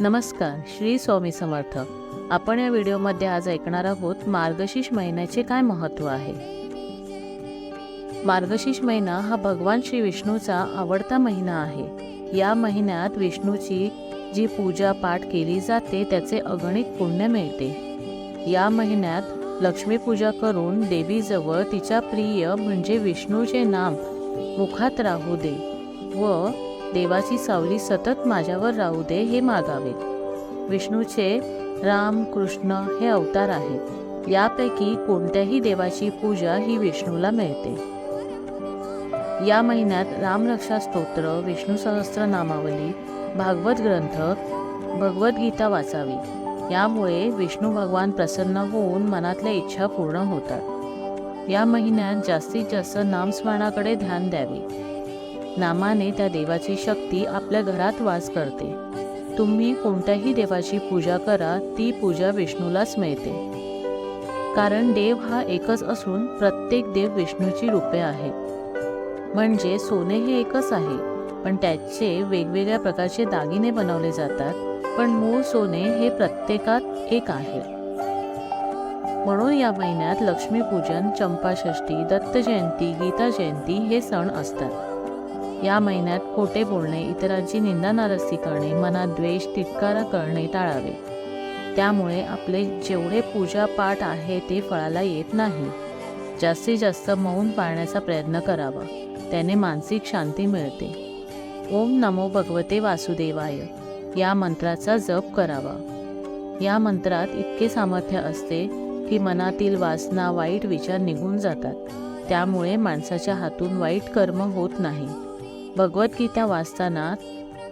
नमस्कार श्री स्वामी समर्थ. आपण या व्हिडिओमध्ये आज ऐकणार आहोत मार्गशीर्ष महिन्याचे काय महत्त्व आहे? मार्गशीर्ष महिना हा भगवान श्री विष्णूचा आवडता महिना आहे. या महिन्यात विष्णूची जी पूजा पाठ केली जाते त्याचे अगणित पुण्य मिळते. या महिन्यात लक्ष्मीपूजा करून देवीजवळ तिच्या प्रिय म्हणजे विष्णूचे नाम मुखात राहू दे व देवाची सावली सतत माझ्यावर राहू दे हे मागावे. विष्णूचे राम कृष्ण हे अवतार आहेत यापैकी कोणत्याही देवाची पूजा ही विष्णूला मिळते. या महिन्यात रामरक्षा स्तोत्र विष्णू सहस्त्र नामावली भागवत ग्रंथ भगवद्गीता वाचावी. यामुळे विष्णू भगवान प्रसन्न होऊन मनातल्या इच्छा पूर्ण होतात. या महिन्यात जास्तीत जास्त नामस्मरणाकडे ध्यान द्यावे. नामाने त्या देवाची शक्ती आपल्या घरात वास करते. तुम्ही कोणत्याही देवाची पूजा करा ती पूजा विष्णूलाच मिळते. कारण देव हा एकच असून प्रत्येक देव विष्णूची रूपे आहेत. म्हणजे सोने हे एकच आहे पण त्याचे वेगवेगळ्या प्रकारचे दागिने बनवले जातात पण मूळ सोने हे प्रत्येकात एक आहे. म्हणून या महिन्यात लक्ष्मीपूजन चंपाषष्ठी दत्त जयंती गीता जयंती हे सण असतात. या महिन्यात खोटे बोलणे इतरांची निंदा नारस्ती करणे मनात द्वेष तिटकारा करणे टाळावे. त्यामुळे आपले जेवढे पूजा पाठ आहे ते फळाला येत नाही. जास्तीत जास्त मौन पाळण्याचा प्रयत्न करावा. त्याने मानसिक शांती मिळते. ओम नमो भगवते वासुदेवाय. या मंत्राचा जप करावा. या मंत्रात इतके सामर्थ्य असते की मनातील वासना वाईट विचार निघून जातात. त्यामुळे माणसाच्या हातून वाईट कर्म होत नाही. भगवद्गीता वाचताना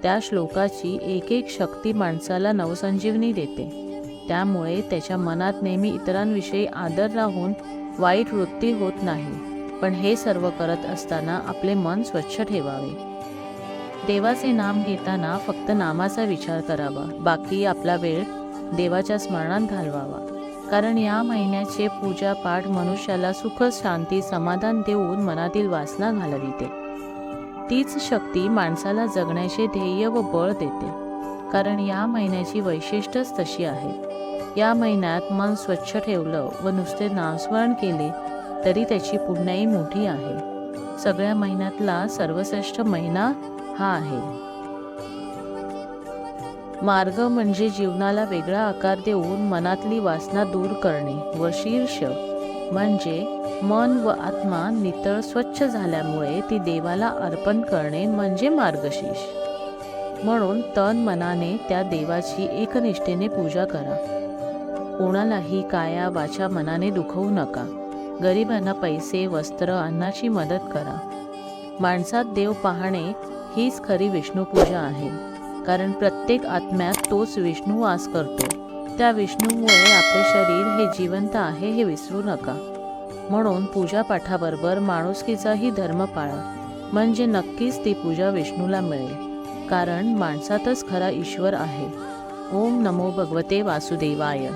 त्या श्लोकाची एक एक शक्ती माणसाला नवसंजीवनी देते. त्यामुळे त्याच्या मनात नेहमी इतरांविषयी आदर राहून वाईट वृत्ती होत नाही. पण हे सर्व करत असताना आपले मन स्वच्छ ठेवावे. देवाचे नाम घेताना फक्त नामाचा विचार करावा. बाकी आपला वेळ देवाच्या स्मरणात घालवावा. कारण या महिन्याचे पूजा पाठ मनुष्याला सुख शांती समाधान देऊन मनातील वासना घालविते. तीच शक्ती माणसाला जगण्याचे ध्येय व बळ देते. कारण या महिन्याची वैशिष्ट्यच तशी आहे. या महिन्यात मन स्वच्छ ठेवलं व नुसते नामस्मरण केले तरी त्याची पुण्याई मोठी आहे. सगळ्या महिन्यातला सर्वश्रेष्ठ महिना हा आहे. मार्ग म्हणजे जीवनाला वेगळा आकार देऊन मनातली वासना दूर करणे व शीर्ष म्हणजे मन व आत्मा नितळ स्वच्छ झाल्यामुळे ती देवाला अर्पण करणे म्हणजे मार्गशीर्ष. म्हणून तन मनाने त्या देवाची एकनिष्ठेने पूजा करा. कोणालाही काया वाचा मनाने दुखवू नका. गरिबांना पैसे वस्त्र अन्नाची मदत करा. माणसात देव पाहणे हीच खरी विष्णूपूजा आहे. कारण प्रत्येक आत्म्यात तोच विष्णू वास करतो. त्या विष्णूमुळे आपले शरीर हे जिवंत आहे हे विसरू नका. म्हणून पूजापाठाबरोबर माणुसकीचाही धर्म पाळा. म्हणजे नक्कीच ती पूजा विष्णूला मिळेल. कारण माणसातच खरा ईश्वर आहे. ओम नमो भगवते वासुदेवाय.